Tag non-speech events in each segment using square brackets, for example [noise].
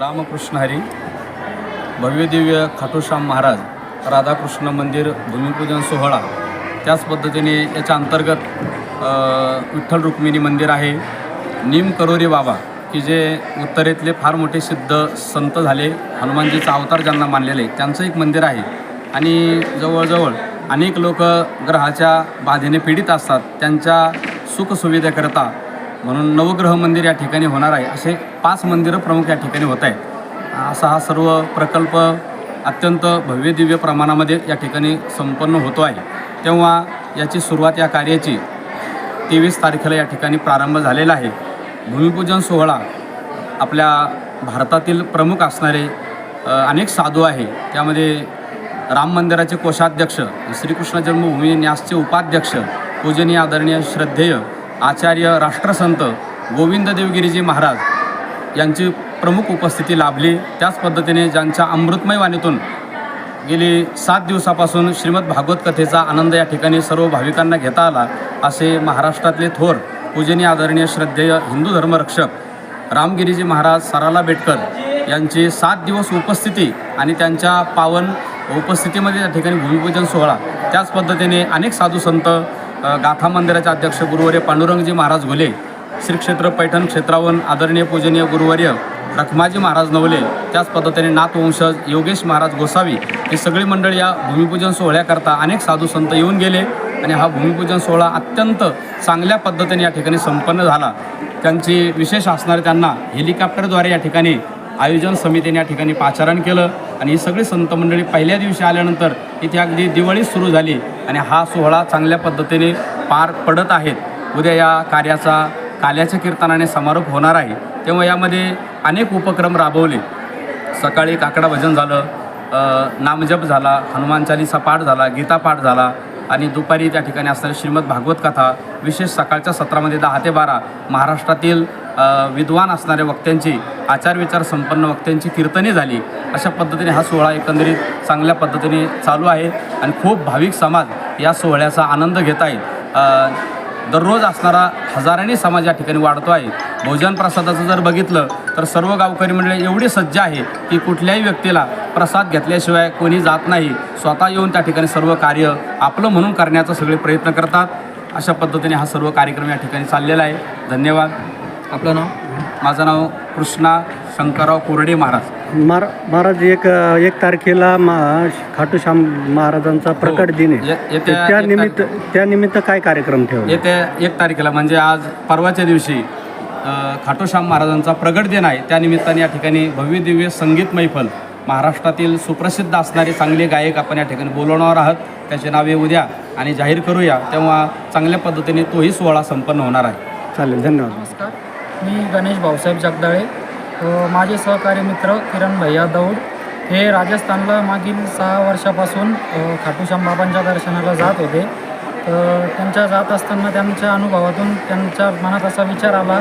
रामकृष्ण हरी भव्य दिव्य खाटूश्याम महाराज राधाकृष्ण मंदिर भूमिपूजन सोहळा. त्याच पद्धतीने याच्या अंतर्गत विठ्ठल रुक्मिणी मंदिर आहे. नीम करोरी बाबा की जे उत्तरेतले फार मोठे सिद्ध संत झाले हनुमानजीचा अवतार ज्यांना मानलेले त्यांचं एक मंदिर आहे. आणि जवळजवळ अनेक लोक ग्रहाच्या बाधेने पीडित असतात त्यांच्या सुखसुविधेकरता म्हणून नवग्रह मंदिर या ठिकाणी होणार आहे असे पाच मंदिरं प्रमुख या ठिकाणी होत आहेत. असा हा सर्व प्रकल्प अत्यंत भव्य दिव्य प्रमाणामध्ये या ठिकाणी संपन्न होतो आहे. तेव्हा याची सुरुवात या कार्याची तेवीस तारखेला या ठिकाणी प्रारंभ झालेला आहे. भूमिपूजन सोहळा आपल्या भारतातील प्रमुख असणारे अनेक साधू आहे. त्यामध्ये राम मंदिराचे कोषाध्यक्ष श्रीकृष्ण जन्मभूमी न्यासचे उपाध्यक्ष पूजनीय आदरणीय श्रद्धेय आचार्य राष्ट्रसंत गोविंद देवगिरीजी महाराज यांची प्रमुख उपस्थिती लाभली. त्याच पद्धतीने ज्यांच्या अमृतमय वाणीतून गेली सात दिवसापासून श्रीमद भागवत कथेचा आनंद या ठिकाणी सर्व भाविकांना घेता आला असे महाराष्ट्रातले थोर पूजनीय आदरणीय श्रद्धेय हिंदू धर्मरक्षक रामगिरीजी महाराज सराला बेटकर यांची सात दिवस उपस्थिती आणि त्यांच्या पावन उपस्थितीमध्ये या ठिकाणी भूमिपूजन सोहळा. त्याच पद्धतीने अनेक साधू संत गाथा मंदिराचे अध्यक्ष गुरुवर्य पांडुरंगजी महाराज घुले श्री क्षेत्र पैठण क्षेत्रावरून आदरणीय पूजनीय गुरुवर्य रखमाजी महाराज नवले त्याच पद्धतीने नाथवंशज योगेश महाराज गोसावी हे सगळी मंडळी या भूमिपूजन सोहळ्याकरता अनेक साधू संत येऊन गेले आणि हा भूमिपूजन सोहळा अत्यंत चांगल्या पद्धतीने या ठिकाणी संपन्न झाला. त्यांची विशेष असणारे त्यांना हेलिकॉप्टरद्वारे या ठिकाणी आयोजन समितीने या ठिकाणी पाचारण केलं आणि ही सगळी संत मंडळी पहिल्या दिवशी आल्यानंतर इथे अगदी दिवाळी सुरू झाली आणि हा सोहळा चांगल्या पद्धतीने पार पडत आहेत उद्या या कार्याचा काल्याच्या कीर्तनाने समारोप होणार आहे. तेव्हा यामध्ये अनेक उपक्रम राबवले. सकाळी काकडा भजन झालं नामजप झाला हनुमान चालीसा पाठ झाला गीता पाठ झाला आणि दुपारी त्या ठिकाणी असणारी श्रीमद भागवत कथा विशेष सकाळच्या सत्रामध्ये दहा ते बारा महाराष्ट्रातील विद्वान असणाऱ्या वक्त्यांची आचारविचार संपन्न वक्त्यांची कीर्तने झाली. अशा पद्धतीने हा सोहळा एकंदरीत चांगल्या पद्धतीने चालू आहे आणि खूप भाविक समाज या सोहळ्याचा आनंद घेत आहेत. दररोज असणारा हजारांनी समाज या ठिकाणी वाढतो आहे. भोजन प्रसादाचं जर बघितलं तर सर्व गावकरी मंडळी एवढी सज्ज आहे की कुठल्याही व्यक्तीला प्रसाद घेतल्याशिवाय कोणी जात नाही. स्वतः येऊन त्या ठिकाणी सर्व कार्य आपलं म्हणून करण्याचा सगळे प्रयत्न करतात. अशा पद्धतीने हा सर्व कार्यक्रम या ठिकाणी चाललेला आहे. धन्यवाद. आपलं नाव? माझं नाव कृष्णा शंकरराव कोरडे महाराज. महारा महाराज एक एक तारखेला मा खाटूश्याम महाराजांचा प्रकट दिन आहे. ये- येत्या त्या एक निमित्त त्या निमित्त काय कार्यक्रम ठेवले? येत्या एक तारखेला म्हणजे आज परवाच्या दिवशी अ, खाटूश्याम महाराजांचा प्रगट दिन आहे. त्या निमित्ताने या ठिकाणी भव्य दिव्य संगीत मैफल महाराष्ट्रातील सुप्रसिद्ध असणारे चांगले गायक आपण या ठिकाणी बोलवणार आहात. त्याचे नावे उद्या आणि जाहीर करूया. तेव्हा चांगल्या पद्धतीने तोही सोहळा संपन्न होणार आहे. चालेल धन्यवाद. नमस्कार. मी गणेश भाऊसाहेब जगदाळे. माझे सहकारी मित्र किरण भैया दौड हे राजस्थानला मागील सहा वर्षापासून खाटूश्याम बाबांच्या दर्शनाला जात होते. तर त्यांच्या जात असताना त्यांच्या अनुभवातून त्यांच्या मनात असा विचार आला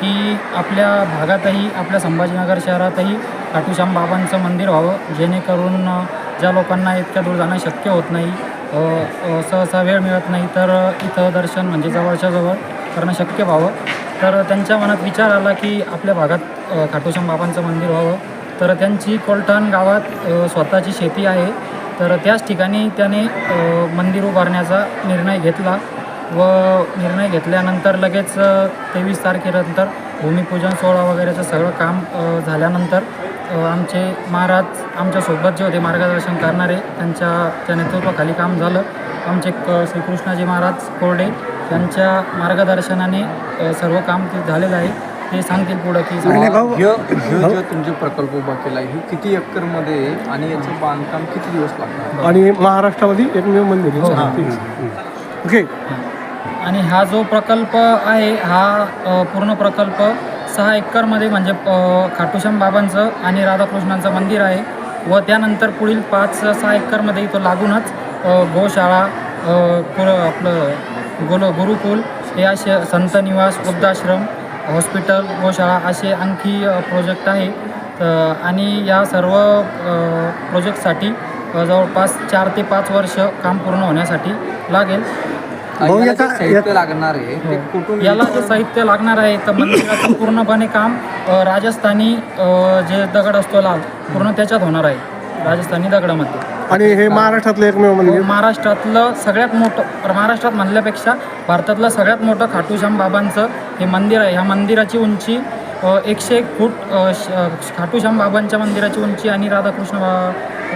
की आपल्या भागातही आपल्या संभाजीनगर शहरातही खाटूश्याम बाबांचं मंदिर व्हावं जेणेकरून ज्या लोकांना इतक्या दूर जाणं शक्य होत नाही सहसा वेळ मिळत नाही तर इथं दर्शन म्हणजे जवळच्या जवळ करणं शक्य व्हावं. तर त्यांच्या मनात विचार आला की आपल्या भागात अ, खाटूश्याम बाबांचं मंदिर व्हावं. तर त्यांची कोलठाण गावात स्वतःची शेती आहे. तर त्याच ठिकाणी त्याने मंदिर उभारण्याचा निर्णय घेतला व निर्णय घेतल्यानंतर लगेच तेवीस तारखेनंतर भूमिपूजन सोहळा वगैरेचं सगळं काम झाल्यानंतर आमचे महाराज आमच्यासोबत जे होते मार्गदर्शन करणारे त्यांच्या त्या नेतृत्वाखाली काम झालं. आमचे क श्रीकृष्णाजी महाराज कोरडे त्यांच्या मार्गदर्शनाने सर्व काम ते झालेलं आहे. ते सांगतील पुढं की ह्यो ह्यो जो तुमचे प्रकल्प उभा केला आहे हे किती एकरमध्ये आहे आणि याचं बांधकाम किती दिवस लागणार? आणि महाराष्ट्रामध्ये एकमेव मंदिर हो. ओके. आणि हा जो प्रकल्प आहे हा अ, पूर्ण प्रकल्प सहा एकरमध्ये म्हणजे अ, खाटूश्याम बाबांचं आणि राधाकृष्णांचं मंदिर आहे व त्यानंतर पुढील पाच सहा एकरमध्ये इथं लागूनच अ, गोशाळा अ, कुर आपलं गोल गुरुकुल हे असे संत निवास वृद्धाश्रम हॉस्पिटल गोशाळा असे आणखी प्रोजेक्ट आहे. तर आणि या सर्व प्रोजेक्टसाठी जवळपास चार ते पाच वर्ष काम पूर्ण होण्यासाठी लागेल. साहित्य लागणार आहे हो. याला जे साहित्य लागणार आहे तर मंदिराचं [coughs] पूर्णपणे काम राजस्थानी जे दगड असतो लाल पूर्ण त्याच्यात होणार आहे. राजस्थानी दगडामध्ये. आणि हे महाराष्ट्रातलं एकमेव मंदिर. हो, महाराष्ट्रातलं सगळ्यात मोठं महाराष्ट्रात म्हणल्यापेक्षा भारतातलं सगळ्यात मोठं खाटूश्याम बाबांचं हे मंदिर आहे. ह्या मंदिराची उंची एकशे एक फूट श- खाटूश्याम बाबांच्या मंदिराची उंची आणि राधाकृष्ण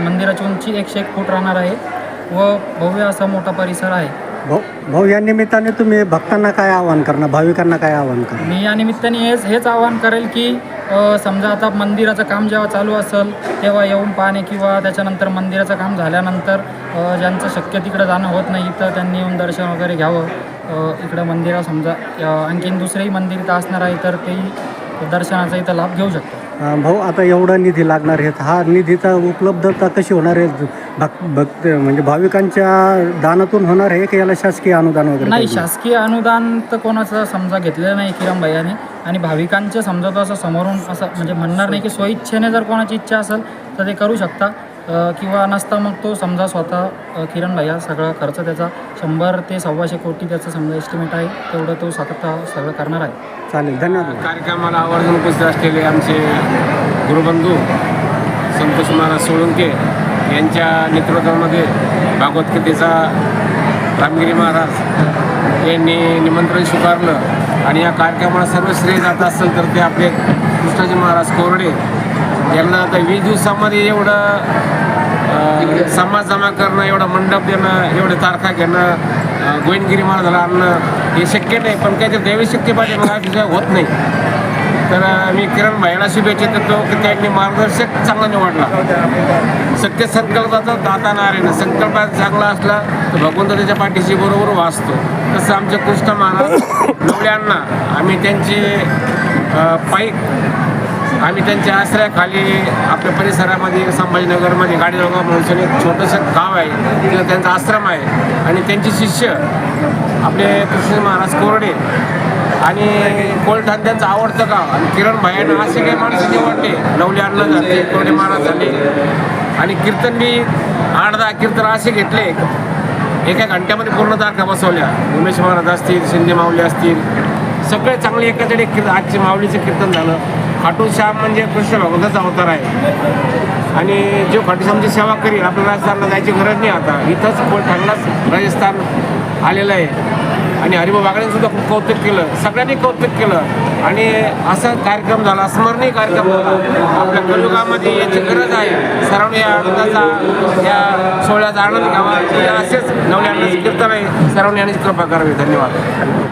मंदिराची उंची एकशे एक फूट राहणार आहे व भव्य असा मोठा परिसर आहे. भाऊ भाऊ या निमित्ताने तुम्ही भक्तांना काय आवाहन करणार? भाविकांना काय आवाहन करणार? मी या निमित्ताने हेच हेच आवाहन करेल की अ, समजा आता मंदिराचं काम जेव्हा चालू असेल तेव्हा येऊन पाहणे किंवा त्याच्यानंतर मंदिराचं काम झाल्यानंतर अ, ज्यांचं शक्य तिकडं जाणं होत नाही तर त्यांनी येऊन दर्शन वगैरे घ्यावं. अ, इकडं मंदिरा समजा अ, आणखीन दुसरेही मंदिर इथं असणार आहे तर तेही दर्शनाचा इथं लाभ घेऊ शकतो. भाऊ आता एवढा निधी लागणार आहे. हा निधीचा उपलब्धता कशी होणार आहे? भक्त भक्त म्हणजे भाविकांच्या दानातून होणार आहे की याला शासकीय अनुदान वगैरे नाही? शासकीय अनुदान तर कोणाचं समजा घेतलेलं नाही किरण भैयाने आणि भाविकांचे समजा तो असं समोरून असं म्हणजे म्हणणार नाही की स्वइच्छेने जर कोणाची इच्छा असेल तर ते करू शकता. किंवा नसता मग तो समजा स्वतः किरण भैया सगळा खर्च त्याचा शंभर ते सव्वाशे कोटी त्याचं समजा एस्टिमेट आहे तेवढं तो स्वतः सगळं करणार आहे. चालेल धन्यवाद. कार्यक्रमाला आवर्जून उपस्थित असलेले आमचे गुरुबंधू संतोष महाराज सोळंके यांच्या नेतृत्वामध्ये भागवत गीतेचा रामगिरी महाराज यांनी निमंत्रण स्वीकारलं आणि या कार्यक्रमाला सर्व श्रेय जात असेल तर ते आपले कृष्णाजी महाराज कोरडे यांना आता वीस दिवसामध्ये एवढं समाज जमा करणं एवढा मंडप देणं एवढे तारखा घेणं गोविंदगिरी महाराजाला आणणं हे शक्य नाही. पण काहीतरी दैवशक्ती पाहिजे मला होत नाही. तर मी किरण भाईला शुभेच्छा देतो की त्यांनी मार्गदर्शक चांगला निवडला. सत्य संकल्पाचा दाता नारायण. संकल्प चांगला असला तर भगवंत त्याच्या पाठीशी बरोबर वाचतो. तसं आमच्या कृष्ण महाराज [coughs] आम्ही त्यांचे अ, पायी आम्ही त्यांच्या आश्रयाखाली आपल्या परिसरामध्ये संभाजीनगरमध्ये गाडीजोगा म्हणून एक छोटंसं गाव आहे. तिथं त्यांचा आश्रम आहे. आणि त्यांचे शिष्य आपले कृष्ण महाराज कोरडे आणि कोलठाण त्यांचं आवडतं गाव. आणि किरण भाईंना असे काही माणसं निवडले. नवले अण्णा झाले कोरडे महाराज झाले. आणि कीर्तन मी आठ दहा कीर्तन असे घेतले. एका घंट्यामध्ये पूर्ण तारखा बसवल्या. उमेश महाराज असतील शिंदे माऊली असतील. सगळे चांगले एकाकडे एक आजचे माऊलीचं कीर्तन झालं. खाटू श्याम म्हणजे कृष्ण भगवंताचा अवतार आहे. आणि जो खाटू श्यामची सेवा करील आपल्याला राजस्थानला जायची गरज नाही आता. इथंच ठाण्यालाच राजस्थान आलेलं आहे. आणि हरिभाऊ बागड्यांनी सुद्धा खूप कौतुक केलं. सगळ्यांनी कौतुक केलं. आणि असा कार्यक्रम झाला स्मरणीय कार्यक्रम झाला. आपल्या कलयुगामध्ये याची गरज आहे. सर्वांनी या आनंदाचा या सोहळ्याचा आनंद घ्यावा. असेच नवल्या कीर्तन आहे. सर्वांनी यांनी कृपा करावी. धन्यवाद.